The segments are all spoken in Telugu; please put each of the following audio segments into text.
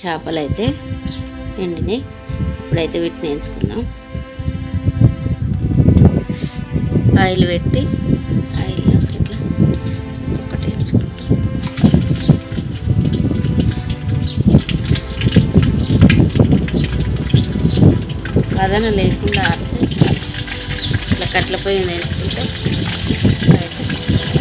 చేపలు అయితే ఎండినాయి. ఇప్పుడైతే వీటిని ఎంచుకుందాం ఆయిల్ పెట్టి ఆయిల్లో ఇట్లా ఒక్కొక్కటి ఎంచుకుందాం కథన లేకుండా ఆరితే ఇట్లా కట్ల పొయ్యి నేర్చుకుంటే ఎంచుకుంటే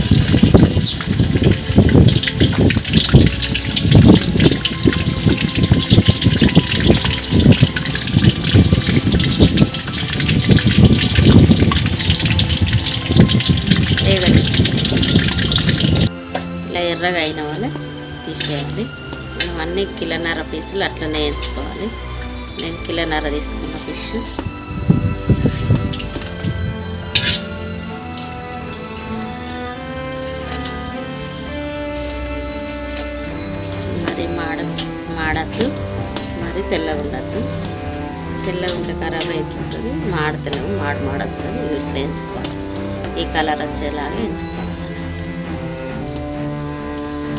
ఎర్రగా అయిన వాళ్ళు తీసేయాలి మనం అన్ని కిలోన్నర పీసులు అట్లనే వేయించుకోవాలి. నేను కిలోన్నర తీసుకున్న ఫిష్. మరి మాడచ్చు మాడద్దు మరి తెల్లగా ఉండద్దు. తెల్ల ఉంటే ఖరాబ్ అయిపోతుంది. మాడతలేము మాడు మాడద్దు. ఇట్లా ఎంచుకోవాలి ఈ కలర్ వచ్చేలాగా ఎంచుకోవాలి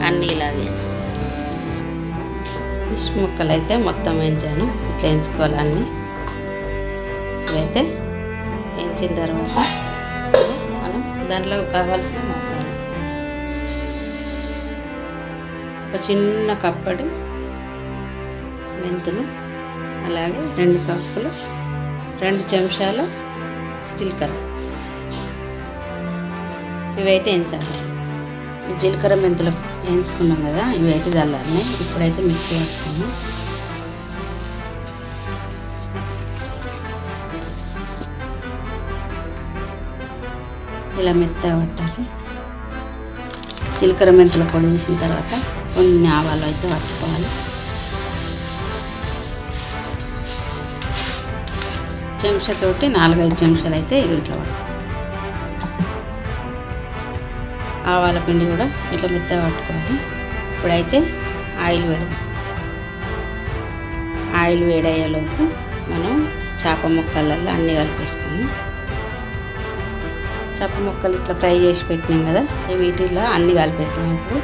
అన్నీ ఇలాగే ఫిష్ ముక్కలు అయితే మొత్తం వేయించాను. ఇట్లా ఎంచుకోవాలి అన్నీ. ఇవైతే వేయించిన తర్వాత మనం దాంట్లో కావాల్సిన మసాలా. ఒక చిన్న కప్పడి మెంతులు అలాగే రెండు కప్పులు రెండు చెంచాలు జీలకర్ర. ఇవైతే ఎంచాలి ఈ జీలకర్ర మెంతులకు వేయించుకున్నాం కదా ఇవి అయితే చల్లారినాయి. ఇప్పుడైతే మిక్సీ వేసుకున్నాం ఇలా మెత్తగా పట్టాలి. జీలకర్ర మెంతులు పొడి వేసిన తర్వాత కొన్ని ఆవాలు అయితే పట్టుకోవాలి. చెంచాతోటి నాలుగైదు చెంచాలు అయితే ఇట్లా పట్టుకోవాలి. ఆవాల పిండి కూడా ఇట్లా మెత్త పట్టుకోండి ఇప్పుడైతే ఆయిల్ పెడదాం ఆయిల్ వేడయ్యేలోపు మనం చేప ముక్కలలో అన్నీ కలిపేస్తాము చేప ముక్కలు ఇట్లా ఫ్రై చేసి పెట్టినాం కదా వీటిలో అన్నీ కలిపేస్తాం ఇప్పుడు.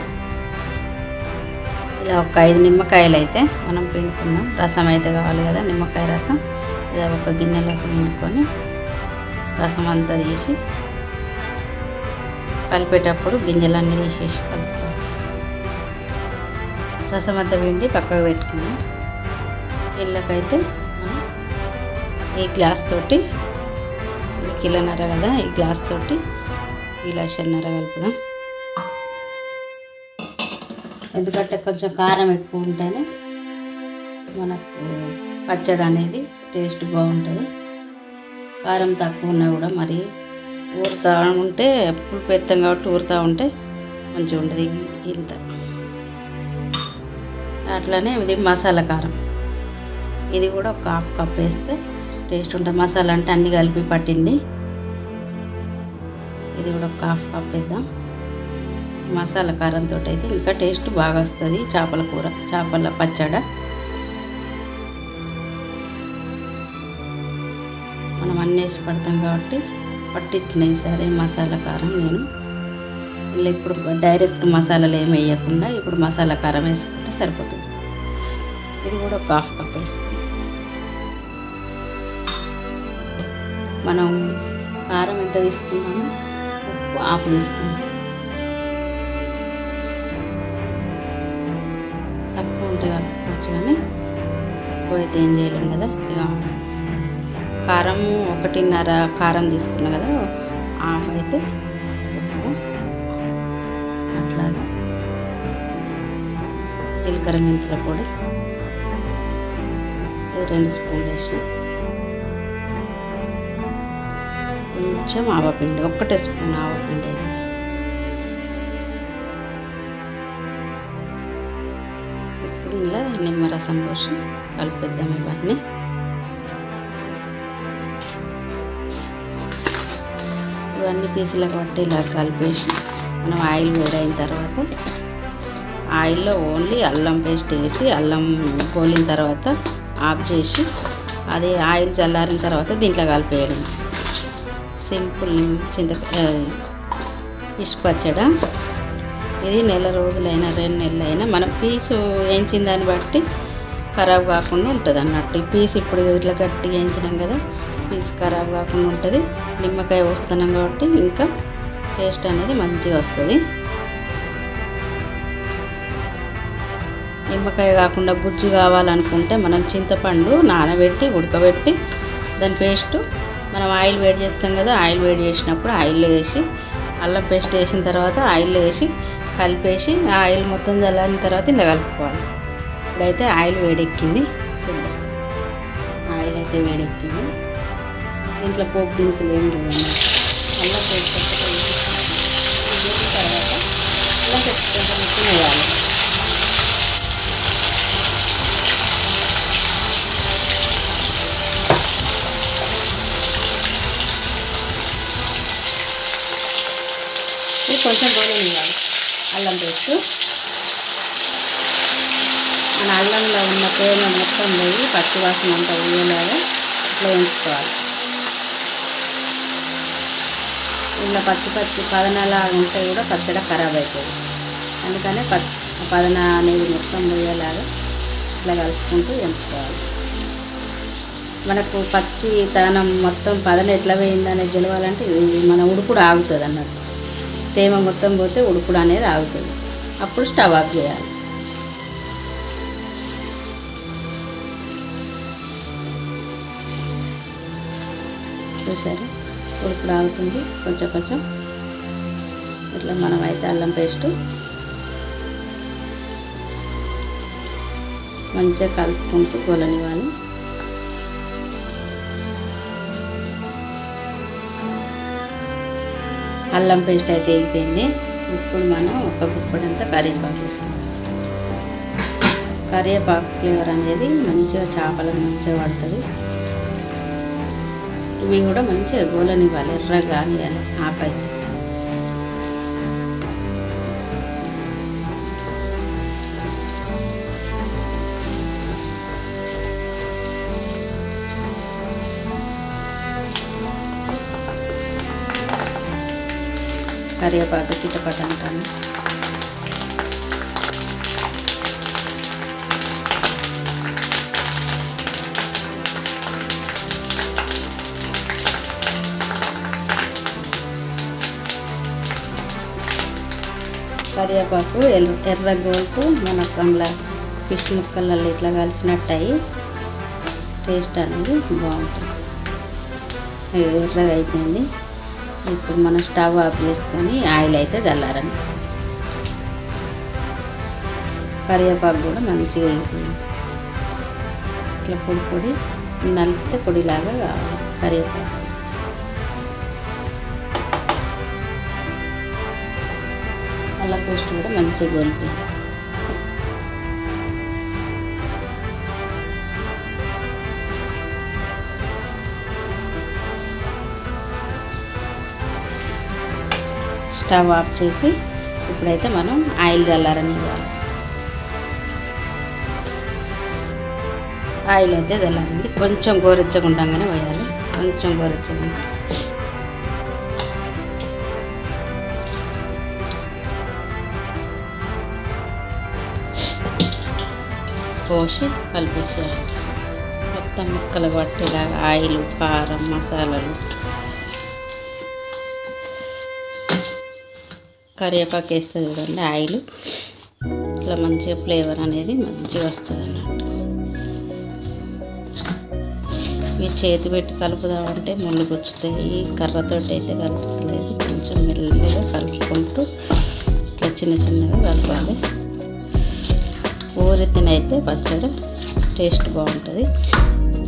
ఇలా ఒక ఐదు నిమ్మకాయలు అయితే మనం పిండుకుందాం. రసం అయితే కావాలి కదా నిమ్మకాయ రసం. ఇలా ఒక గిన్నెలోకి పిండుకొని రసం అంతా తీసి కలిపేటప్పుడు గింజలన్నీ తీసేసి కలుపుకోవాలి రసం అంతా పిండి పక్కకు పెట్టుకున్నాం. ఇళ్ళకైతే మనం ఈ గ్లాస్ తోటి ఇది కిలోన్నర కదా ఈ గ్లాస్ తోటి గిలాసన్నర కలుపుదాం. ఎందుకంటే కొంచెం కారం ఎక్కువ ఉంటేనే మనకు పచ్చడి అనేది టేస్ట్ బాగుంటుంది. కారం తక్కువ ఉన్నా కూడా మరి ఊరుతూ ఉంటే పులుపు ఎత్తాం కాబట్టి ఊరుతూ ఉంటే మంచిగా ఉంటుంది ఇంత. అట్లానే ఇది మసాలా కారం. ఇది కూడా ఒక హాఫ్ కప్ వేస్తే టేస్ట్ ఉంటుంది. మసాలా అంటే అన్నీ కలిపి పట్టింది. ఇది కూడా ఒక హాఫ్ కప్ వేద్దాం. మసాలా కారంతో అయితే ఇంకా టేస్ట్ బాగా వస్తుంది. చేపల కూర చేపల పచ్చడ. మనం అన్నీ వేసి పడతాం కాబట్టి పట్టించిన ఈసారి మసాలా కారం నేను. ఇలా ఇప్పుడు డైరెక్ట్ మసాలాలు ఏమి వేయకుండా ఇప్పుడు మసాలా కారం వేసుకుంటే సరిపోతుంది. ఇది కూడా ఒక హాఫ్ కప్ వేస్తుంది మనం కారం ఎంత తీసుకున్నామో ఉప్పు హాఫ్ తీసుకున్నాం. తక్కువ ఉంటే కలుపుకోవచ్చు కానీ ఎక్కువ అయితే ఏం చేయలేం కదా. ఇక కారం ఒకటిన్నర కారం తీసుకున్నా కదా హాఫ్ అయితే అట్లాగే జీలకర్ర మెంతుల పొడి రెండు స్పూన్లు వేసి కొంచెం ఆవపిండి ఒక్కటే స్పూన్ ఆవపిండి అయితే. ఇప్పుడు ఇలా నిమ్మరసం పోసి కలిపేద్దాం ఇవన్నీ. ఇవన్నీ పీసులకు పట్టి ఇలా కలిపేసి మనం ఆయిల్ వేడైన తర్వాత ఆయిల్లో ఓన్లీ అల్లం పేస్ట్ వేసి అల్లం కోలిన తర్వాత ఆఫ్ చేసి అది ఆయిల్ చల్లారిన తర్వాత దీంట్లో కలిపేయడం. సింపుల్ చింత ఫిష్ పచ్చడ. ఇది నెల రోజులైనా రెండు నెలలైనా మన పీసు వేయించిన దాన్ని బట్టి ఖరాబ్ కాకుండా ఉంటుంది అన్నట్టు ఈ పీస్ ఇప్పుడు ఇట్లా గట్టిగా వేయించినాం కదా పీస్ ఖరాబ్ కాకుండా ఉంటుంది. నిమ్మకాయ వస్తున్నాం కాబట్టి ఇంకా టేస్ట్ అనేది మంచిగా వస్తుంది. నిమ్మకాయ కాకుండా గుజ్జు కావాలనుకుంటే మనం చింతపండు నానబెట్టి ఉడకబెట్టి దాని పేస్ట్ మనం ఆయిల్ వేడి చేస్తాం కదా ఆయిల్ వేడి చేసినప్పుడు ఆయిల్ వేసి అల్లం పేస్ట్ వేసిన తర్వాత ఆయిల్ వేసి కలిపేసి ఆయిల్ మొత్తం చల్లారిన తర్వాత ఇలా కలుపుకోవాలి. ఇప్పుడైతే ఆయిల్ వేడెక్కింది. చూడండి ఆయిల్ అయితే వేడెక్కింది. దీంట్లో పోపు దినుసులు ఏం లేవు అల్లం పేస్ట్ తర్వాత అల్లం పేస్ట్ కొంచెం వేయాలి. కొంచెం గోధుమ ఇవ్వాలి అల్లం పేస్ట్. మన అల్లంలో ఉన్న తేమ మొత్తం పోయి పచ్చి వాసన అంతా పోయేలాగా ఇట్లా ఉంచుకోవాలి. ఇలా పచ్చి పచ్చి పదనలాగా ఉంటే కూడా పచ్చడి ఖరాబ్ అవుతుంది అందుకనే పదన అనేది మొత్తం పోయేలాగా ఇట్లా కలుపుకుంటూ వేయించుకోవాలి మనకు పచ్చి తనం మొత్తం పదన ఎట్లా పోయిందనేది తెలవాలంటే మన ఉడుకుడు ఆగుతుంది అన్నట్టు. తేమ మొత్తం పోతే ఉడుకుడు అనేది ఆగుతుంది. అప్పుడు స్టవ్ ఆఫ్ చేయాలి. చూసారా? పులుపు రాగుతుంది. కొంచెం కొంచెం. ఇట్లా మనం అయితే అల్లం పేస్ట్ మంచిగా కలుపుకుంటూ వాళ్ళు అల్లం పేస్ట్ అయితే అయిపోయింది. ఇప్పుడు మనం ఒక గుప్పడంతా కరివేపాకు వేసుకుందాం. కరివేపాకు ఫ్లేవర్ అనేది మంచిగా చేపలకు మంచిగా పడుతుంది. ఇవి కూడా మంచిగా గోలనివ్వాలి ఎర్రగా కానివ్వాలి ఆకైతే కరివేపాకు చిటపట కరివేపాకు ఎర్ర గోల్పు మనకు అందులో ఫిష్ ముక్కలలో ఇట్లా కలిసినట్టయి టేస్ట్ అనేది బాగుంటుంది. ఎర్రగా అయిపోయింది. ఇప్పుడు మనం స్టవ్ ఆఫ్ చేసుకొని ఆయిల్ అయితే చల్లారని కరివేపాకు కూడా మంచిగా అయిపోయింది. ఇట్లా పొడి పొడి నలిపితే పొడిలాగా కావాలి కరివేపాకు. పేస్ట్ కూడా మంచిగా గొలిపోయింది స్టవ్ ఆఫ్ చేసి ఇప్పుడైతే మనం ఆయిల్ చల్లారని ఇవ్వాలి ఆయిల్ అయితే చల్లారింది. కొంచెం గోరెచ్చగా ఉండగానే పోయాలి. కొంచెం గోరెచ్చగా పోసి కలిపేసేయాలి మొత్తం ముక్కలు పట్టేలాగా ఆయిల్ కారం మసాలాలు. కరివేపాకు వేస్తే చూడండి ఆయిల్. ఇట్లా మంచిగా ఫ్లేవర్ అనేది మంచిగా వస్తుంది అన్నట్టు. ఇవి చేతి పెట్టి కలుపుదామంటే ముళ్ళు గుచ్చుతాయి కర్రతోటి అయితే కలుపుతలేదు. కొంచెం మెల్లగా కలుపుకుంటూ ఇట్లా చిన్న చిన్నగా కలపాలి. ఊరితేనైతే పచ్చడి టేస్ట్ బాగుంటుంది.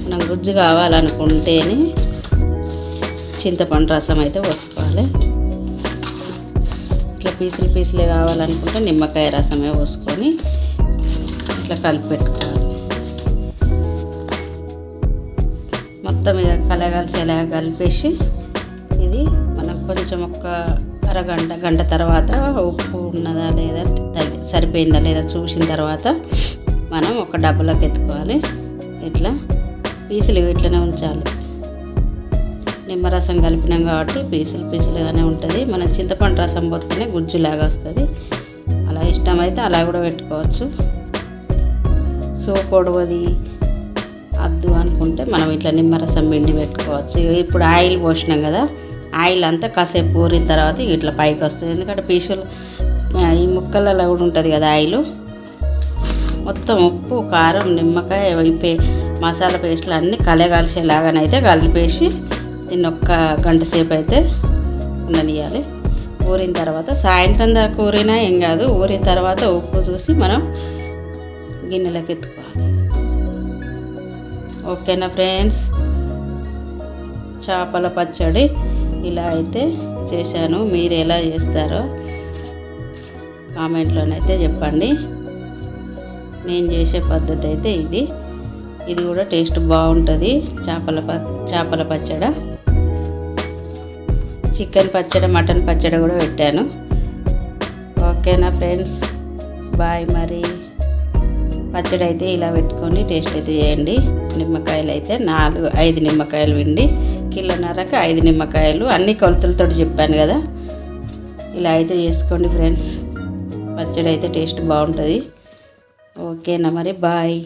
మనం గుజ్జు కావాలనుకుంటేనే చింతపండు రసం అయితే పోసుకోవాలి. ఇట్లా పీసులు పీసులే కావాలనుకుంటే నిమ్మకాయ రసమే పోసుకొని ఇట్లా కలిపి పెట్టుకోవాలి. మొత్తం ఇక కలగలిసేలా కలిపేసి ఇది మనం కొంచెం ఒక అరగంట గంట తర్వాత ఉప్పు ఉన్నదా లేదా సరిపోయిందా లేదా చూసిన తర్వాత మనం ఒక డబ్బలోకి ఎత్తుకోవాలి. ఇట్లా పీసులు ఇట్లనే ఉంచాలి. నిమ్మరసం కలిపినాం కాబట్టి పీసులు పీసులుగానే ఉంటుంది. మన చింతపండు రసం పోతేనే గుజ్జులాగా వస్తుంది. అలా ఇష్టమైతే అలా కూడా పెట్టుకోవచ్చు. సోప్ పొడవది అద్దు అనుకుంటే మనం ఇట్లా నిమ్మరసం పిండి పెట్టుకోవచ్చు. ఇప్పుడు ఆయిల్ పోసినాం కదా ఆయిల్ అంతా కాసేపు ఊరిన తర్వాత ఇట్లా పైకి వస్తుంది. ఎందుకంటే పీసులు ఈ ముక్కలలో కూడా ఉంటుంది కదా ఆయిల్. మొత్తం ఉప్పు కారం నిమ్మకాయ ఇప్పే మసాలా పేస్ట్లు అన్నీ కలగలిసేలాగానైతే కలిపేసి దీన్ని ఒక్క గంట సేపు అయితే ఉండనియాలి ఊరిన తర్వాత సాయంత్రం దాకా ఊరినా ఏం కాదు. ఊరిన తర్వాత ఉప్పు చూసి మనం గిన్నెలోకి ఎత్తుకోవాలి. ఓకేనా ఫ్రెండ్స్? చేపల పచ్చడి ఇలా అయితే చేశాను. మీరు ఎలా చేస్తారో కామెంట్లోనైతే చెప్పండి. నేను చేసే పద్ధతి అయితే ఇది. ఇది కూడా టేస్ట్ బాగుంటుంది. చేపల ప చేపల పచ్చడి. చికెన్ పచ్చడి మటన్ పచ్చడి కూడా పెట్టాను. ఓకేనా ఫ్రెండ్స్? బాయ్ మరి. పచ్చడి అయితే ఇలా పెట్టుకొని టేస్ట్ అయితే చేయండి. నిమ్మకాయలు అయితే నాలుగు ఐదు నిమ్మకాయలు విండి కిలోన్నరకు ఐదు నిమ్మకాయలు. అన్ని కొలతలతో చెప్పాను కదా. ఇలా అయితే చేసుకోండి ఫ్రెండ్స్. పచ్చడి అయితే టేస్ట్ బాగుంటుంది. ఓకేనా మరి? బాయ్.